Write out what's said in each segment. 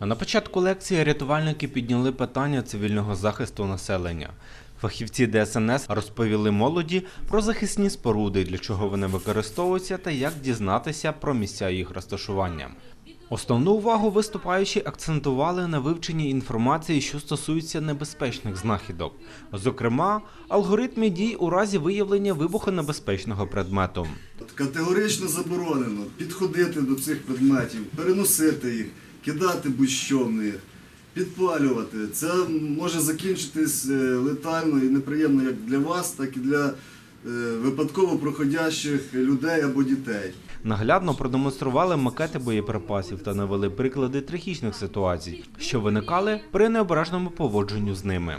На початку лекції рятувальники підняли питання цивільного захисту населення. Фахівці ДСНС розповіли молоді про захисні споруди, для чого вони використовуються та як дізнатися про місця їх розташування. Основну увагу виступаючі акцентували на вивченні інформації, що стосується небезпечних знахідок, зокрема, алгоритмі дій у разі виявлення вибухонебезпечного предмету. Категорично заборонено підходити до цих предметів, переносити їх, кидати будь-що підпалювати. Це може закінчитись е, летально і неприємно як для вас, так і для е, випадково проходящих людей або дітей. Наглядно продемонстрували макети боєприпасів та навели приклади трагічних ситуацій, що виникали при необережному поводженню з ними.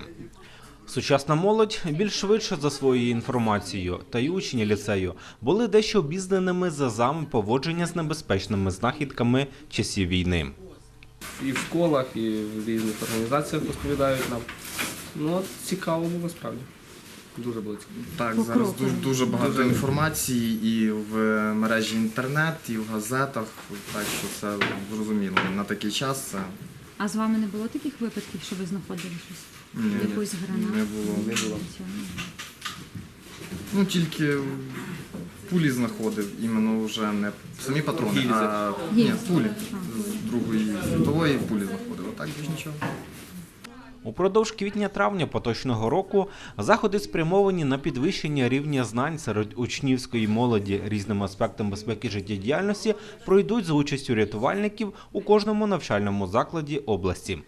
Сучасна молодь більш швидше засвоює інформацію, та й учні ліцею були дещо обізнаними за зами поводження з небезпечними знахідками часів війни. І в школах, і в різних організаціях розповідають нам. Ну, цікаво було справді. Дуже було цікаво. Так, По зараз дуже, дуже багато Дуже. інформації і в мережі інтернет, і в газетах. Так що це зрозуміло. На такий час це А з вами не було таких випадків, що ви знаходили щось? ні, ні, Якусь гранату? не було. Не було. Нічого не було. Ну тільки пулі знаходив, іменно вже не самі патрони, Гільзи. а ні, Гільзи. пулі А, з другої світової пулі знаходив. А так більш нічого. Упродовж квітня-травня поточного року заходи спрямовані на підвищення рівня знань серед учнівської молоді різним аспектам безпеки життєдіяльності пройдуть за участю рятувальників у кожному навчальному закладі області.